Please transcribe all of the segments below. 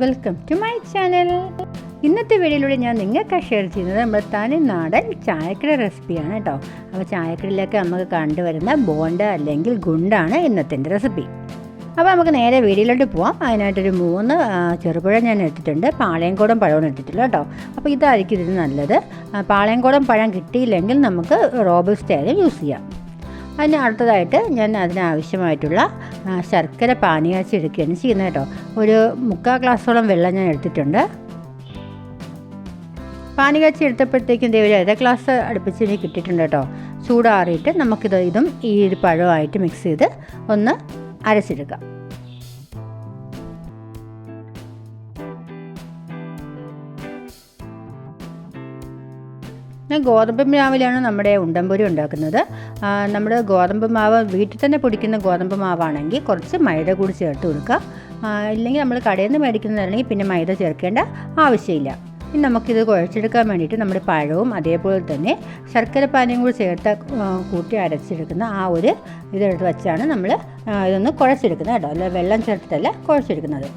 Welcome to my channel ഇന്നത്തെ വീഡിയോയിലൂടെ ഞാൻ നിങ്ങൾക്ക് ഷെയർ ചെയ്യുന്നത് നമ്മൾ തനി നാടൻ ചായക്കട റെസിപ്പിയാണ് കേട്ടോ അപ്പോൾ ചായക്കടയിലൊക്കെ നമുക്ക് കണ്ടുവരുന്ന ബോണ്ട അല്ലെങ്കിൽ ഗുണ്ടാണ് ഇന്നത്തെ റെസിപ്പി അപ്പോൾ നമുക്ക് നേരെ വീഡിയോയിലോട്ട് പോവാം. അതിനായിട്ടൊരു മൂന്ന് ചെറുപുഴ ഞാൻ എടുത്തിട്ടുണ്ട്. പാളയംകോടൻ പഴമാണ് എടുത്തിട്ടില്ല കേട്ടോ അപ്പോൾ ഇതായിരിക്കും ഇതിന് നല്ലത്. പാളയംകോടൻ പഴം കിട്ടിയില്ലെങ്കിൽ നമുക്ക് റോബസ്റ്റ് ആയാലും യൂസ് ചെയ്യാം. അതിന് അടുത്തതായിട്ട് ഞാൻ അതിനാവശ്യമായിട്ടുള്ള ശർക്കര പാനീയാച്ചി എടുക്കുകയാണ് ചെയ്യുന്നത് കേട്ടോ. ഒരു മുക്കാൽ ഗ്ലാസ്സോളം വെള്ളം ഞാൻ എടുത്തിട്ടുണ്ട്. പാനികാച്ചി എടുത്തപ്പോഴത്തേക്കും ദേ ഒരു അര ഗ്ലാസ് അടുപ്പിച്ച് എനിക്ക് കിട്ടിയിട്ടുണ്ട് കേട്ടോ. ചൂടാറിയിട്ട് നമുക്കിത് ഇതും ഈ ഒരു പഴമായിട്ട് മിക്സ് ചെയ്ത് ഒന്ന് അരച്ചെടുക്കാം. ഞാൻ ഗോതമ്പ് മാവിലാണ് നമ്മുടെ ഉണ്ടംപൊരി ഉണ്ടാക്കുന്നത്. നമ്മൾ ഗോതമ്പ് മാവ് വീട്ടിൽ തന്നെ പൊടിക്കുന്ന ഗോതമ്പ് മാവാണെങ്കിൽ കുറച്ച് മൈദ കൂടി ചേർത്ത് കൊടുക്കുക. ഇല്ലെങ്കിൽ നമ്മൾ കടയിൽ നിന്ന് മേടിക്കുന്നതാണെങ്കിൽ പിന്നെ മൈദ ചേർക്കേണ്ട ആവശ്യമില്ല. ഇനി നമുക്കിത് കുഴച്ചെടുക്കാൻ വേണ്ടിയിട്ട് നമ്മുടെ പഴവും അതേപോലെ തന്നെ ശർക്കര പാനിയും കൂടി ചേർത്ത് കൂട്ടി അരച്ചെടുക്കുന്ന ആ ഒരു ഇതെടുത്ത് വെച്ചാണ് നമ്മൾ ഇതൊന്ന് കുഴച്ചെടുക്കുന്നത് കേട്ടോ. അല്ല വെള്ളം ചേർത്തിട്ടല്ല കുഴച്ചെടുക്കുന്നത്.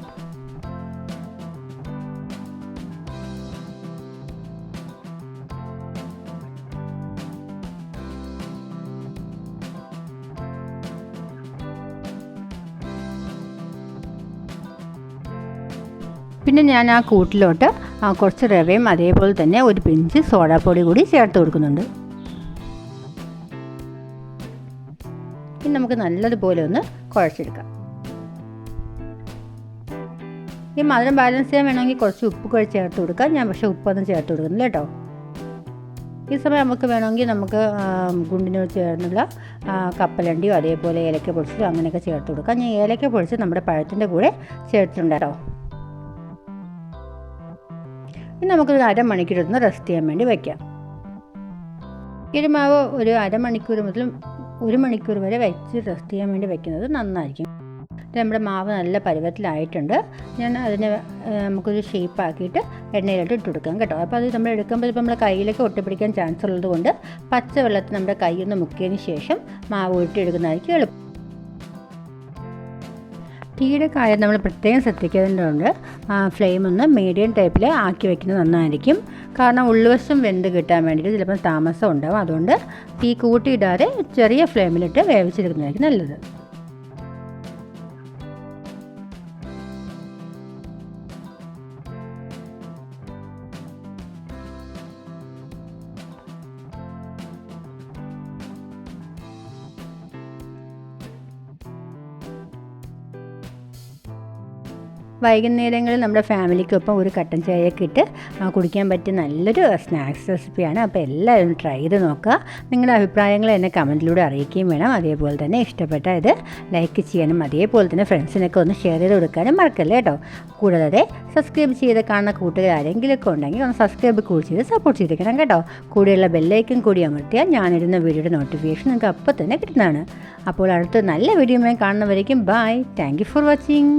പിന്നെ ഞാൻ ആ കൂട്ടിലോട്ട് കുറച്ച് റവയും അതേപോലെ തന്നെ ഒരു പിഞ്ച് സോഡാപ്പൊടി കൂടി ചേർത്ത് കൊടുക്കുന്നുണ്ട്. ഇനി നമുക്ക് നല്ലതുപോലെ ഒന്ന് കുഴച്ചെടുക്കാം. ഈ മധുരം ബാലൻസ് ചെയ്യാൻ വേണമെങ്കിൽ കുറച്ച് ഉപ്പ് കൂടി ചേർത്ത് കൊടുക്കാം. ഞാൻ പക്ഷേ ഉപ്പൊന്നും ചേർത്ത് കൊടുക്കുന്നില്ല കേട്ടോ. ഈ സമയം നമുക്ക് വേണമെങ്കിൽ നമുക്ക് ഗുണ്ടിനോട് ചേർന്നുള്ള കപ്പലണ്ടിയോ അതേപോലെ ഏലക്ക പൊടിച്ചോ അങ്ങനെയൊക്കെ ചേർത്ത് കൊടുക്കാം. ഞാൻ ഏലക്ക പൊടിച്ച് നമ്മുടെ പഴത്തിന്റെ കൂടെ ചേർത്തിട്ടുണ്ട് ഇനി നമുക്കൊരു അരമണിക്കൂർ ഒന്ന് റെസ്റ്റ് ചെയ്യാൻ വേണ്ടി വയ്ക്കാം ഒരു മാവ് ഒരു അരമണിക്കൂർ മുതൽ ഒരു മണിക്കൂർ വരെ വെച്ച് റെസ്റ്റ് ചെയ്യാൻ വേണ്ടി വെക്കുന്നത് നന്നായിരിക്കും. നമ്മുടെ മാവ് നല്ല പരുവത്തിലായിട്ടുണ്ട്. ഞാൻ അതിനെ നമുക്കൊരു ഷേപ്പ് ആക്കിയിട്ട് എണ്ണയിലോട്ട് ഇട്ട് കൊടുക്കാം കേട്ടോ. അപ്പോൾ അത് നമ്മൾ എടുക്കുമ്പോൾ ഇപ്പോൾ നമ്മുടെ കയ്യിലൊക്കെ ഒട്ടിപ്പിടിക്കാൻ ചാൻസ് ഉള്ളതുകൊണ്ട് പച്ച വെള്ളത്തിൽ നമ്മുടെ ഒന്ന് മുക്കിയതിന് ശേഷം മാവ് ഊറ്റിയെടുക്കുന്നതായിരിക്കും എളുപ്പം. തീയുടെ കാര്യം നമ്മൾ പ്രത്യേകം ശ്രദ്ധിക്കേണ്ടതുണ്ട്. ഫ്ലെയിം ഒന്ന് മീഡിയം ടൈപ്പിൽ ആക്കി വെക്കുന്നത് നന്നായിരിക്കും. കാരണം ഉള്ളുവശം വെന്ത് കിട്ടാൻ വേണ്ടിയിട്ട് ചിലപ്പോൾ താമസം ഉണ്ടാവും. അതുകൊണ്ട് തീ കൂട്ടിയിടാതെ ചെറിയ ഫ്ലെയിമിലിട്ട് വേവിച്ചെടുക്കുന്നതായിരിക്കും നല്ലത്. വൈകുന്നേരങ്ങളിൽ നമ്മുടെ ഫാമിലിക്കൊപ്പം ഒരു കട്ടൻ ചായയൊക്കെ ഇട്ട് കുടിക്കാൻ പറ്റിയ നല്ലൊരു സ്നാക്സ് റെസിപ്പിയാണ്. അപ്പോൾ എല്ലാവരും ട്രൈ ചെയ്ത് നോക്കുക. നിങ്ങളുടെ അഭിപ്രായങ്ങൾ എന്നെ കമന്റിലൂടെ അറിയിക്കുകയും വേണം. അതേപോലെ തന്നെ ഇഷ്ടപ്പെട്ട ഇത് ലൈക്ക് ചെയ്യാനും അതേപോലെ തന്നെ ഫ്രണ്ട്സിനൊക്കെ ഒന്ന് ഷെയർ ചെയ്ത് കൊടുക്കാനും മറക്കല്ലേ കേട്ടോ. കൂടാതെ സബ്സ്ക്രൈബ് ചെയ്ത് കാണുന്ന കൂട്ടുകാർ ആരെങ്കിലുമൊക്കെ ഉണ്ടെങ്കിൽ ഒന്ന് സബ്സ്ക്രൈബ് കൂടി ചെയ്ത് സപ്പോർട്ട് ചെയ്തിരിക്കണം കേട്ടോ. കൂടെയുള്ള ബെല്ലൈക്കൻ കൂടി അമർത്തിയാൽ ഞാനിടുന്ന വീഡിയോയുടെ നോട്ടിഫിക്കേഷൻ നിങ്ങൾക്ക് അപ്പോൾ തന്നെ കിട്ടുന്നതാണ്. അപ്പോൾ അടുത്ത നല്ല വീഡിയോ കാണുന്നവരേക്കും ബൈ. Thank for watching.